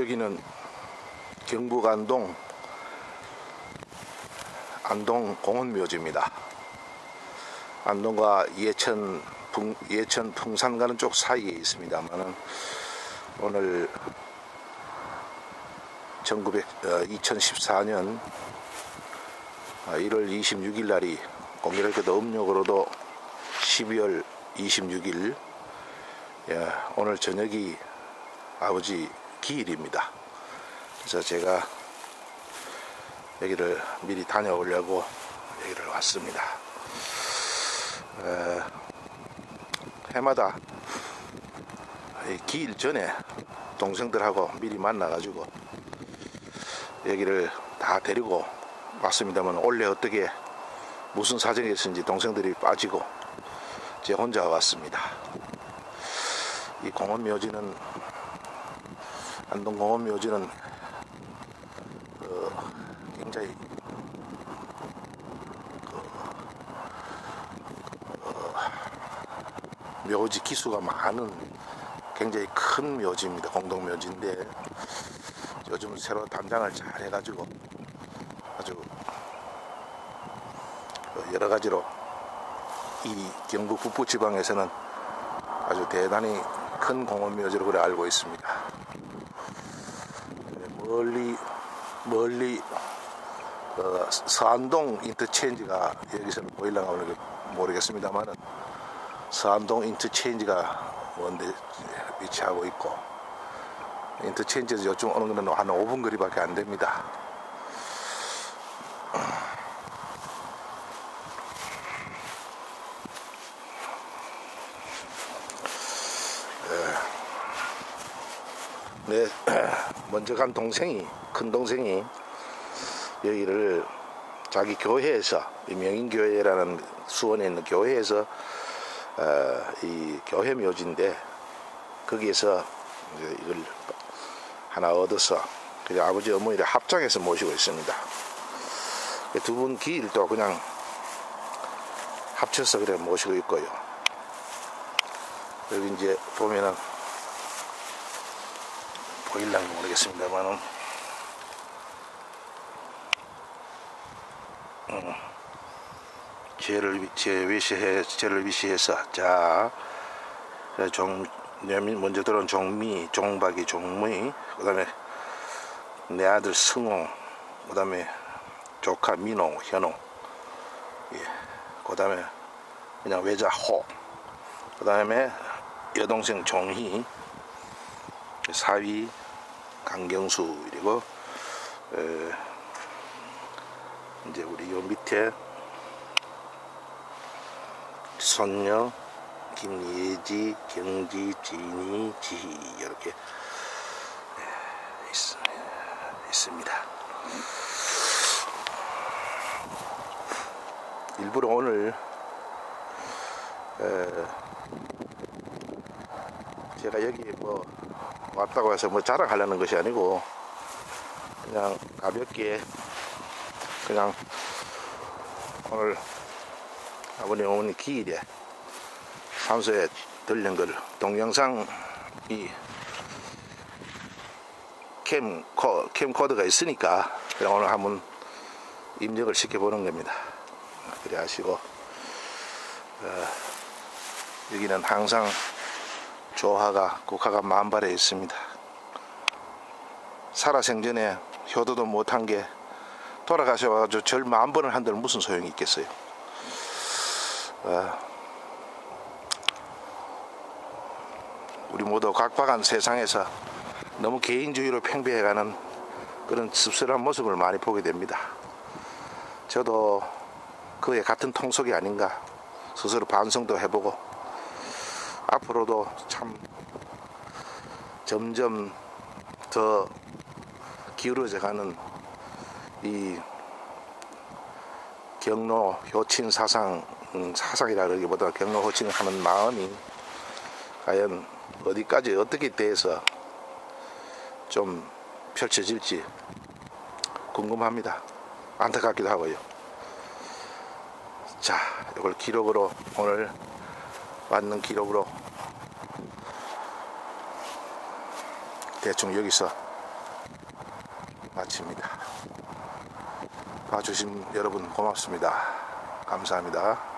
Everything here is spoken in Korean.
여기는 경북 안동 안동 공원묘지입니다. 안동과 예천 풍, 예천 풍산 가는 쪽 사이에 있습니다만은 오늘 1900, 어, 2014년 1월 26일 날이 공교롭게도 음력으로도 12월 26일 예, 오늘 저녁이 아버지 기일입니다. 그래서 제가 여기를 미리 다녀오려고 여기를 왔습니다. 에, 해마다 기일 전에 동생들하고 미리 만나가지고 여기를 다 데리고 왔습니다만 원래 어떻게 무슨 사정이 있었는지 동생들이 빠지고 제 혼자 왔습니다. 이 공원 묘지는 안동 공원 묘지는 어, 굉장히 그, 어, 묘지 기수가 많은 굉장히 큰 묘지입니다. 공동 묘지인데 요즘 새로 단장을 잘 해가지고 아주 여러 가지로 이 경북 북부 지방에서는 아주 대단히 큰 공원 묘지로 그래 알고 있습니다. 멀리 멀리 어, 서안동 인터체인지가 여기서 보일랑가 모르겠습니다만은 서안동 인터체인지가 먼데 위치하고 있고 인터체인지에서 요즘 오는 거는 한 5분 거리밖에 안 됩니다. 네, 먼저 간 동생이 큰 동생이 여기를 자기 교회에서 명인교회라는 수원에 있는 교회에서 어, 이 교회 묘지인데 거기에서 이걸 하나 얻어서 그래 아버지 어머니를 합장해서 모시고 있습니다. 두 분 기일도 그냥 합쳐서 그래 모시고 있고요. 여기 이제 보면은 보일랑지 모르겠습니다만은. 음, 죄를 죄 위시해 죄를 위시해서. 자 종 먼저 들어온 종미 종박이 종무이 그다음에 내 아들 승호 그 다음에 조카 민호 현호. 예 그 다음에 그냥 외자 호. 그 다음에 여동생 종희 사위 강경수 에, 이제 우리 요 밑에 손녀 김예지 경지 진이 지희 이렇게 있, 있습니다. 일부러 오늘 에, 제가 여기 뭐 왔다고 해서 뭐 자랑하려는 것이 아니고 그냥 가볍게 그냥 오늘 아버님 어머니 기일에 산소에 들린 걸 동영상 이 캠코, 캠코드가 있으니까 그냥 오늘 한번 입력을 시켜보는 겁니다. 그래 하시고 어, 여기는 항상 조화가 국화가 만발해 있습니다. 살아생전에 효도도 못한 게 돌아가셔가지고 절 만 번을 한들 무슨 소용이 있겠어요. 어, 우리 모두 각박한 세상에서 너무 개인주의로 팽배해가는 그런 씁쓸한 모습을 많이 보게 됩니다. 저도 그에 같은 통속이 아닌가 스스로 반성도 해보고 앞으로도 참 점점 더 기울어져 가는 이 경로 효친 사상 음, 사상이라 그러기보다 경로 호칭을 하는 마음이 과연 어디까지 어떻게 대해서 좀 펼쳐질지 궁금합니다. 안타깝기도 하고요. 자, 이걸 기록으로 오늘 맞는 기록으로 대충 여기서 마칩니다. 봐주신 여러분 고맙습니다. 감사합니다.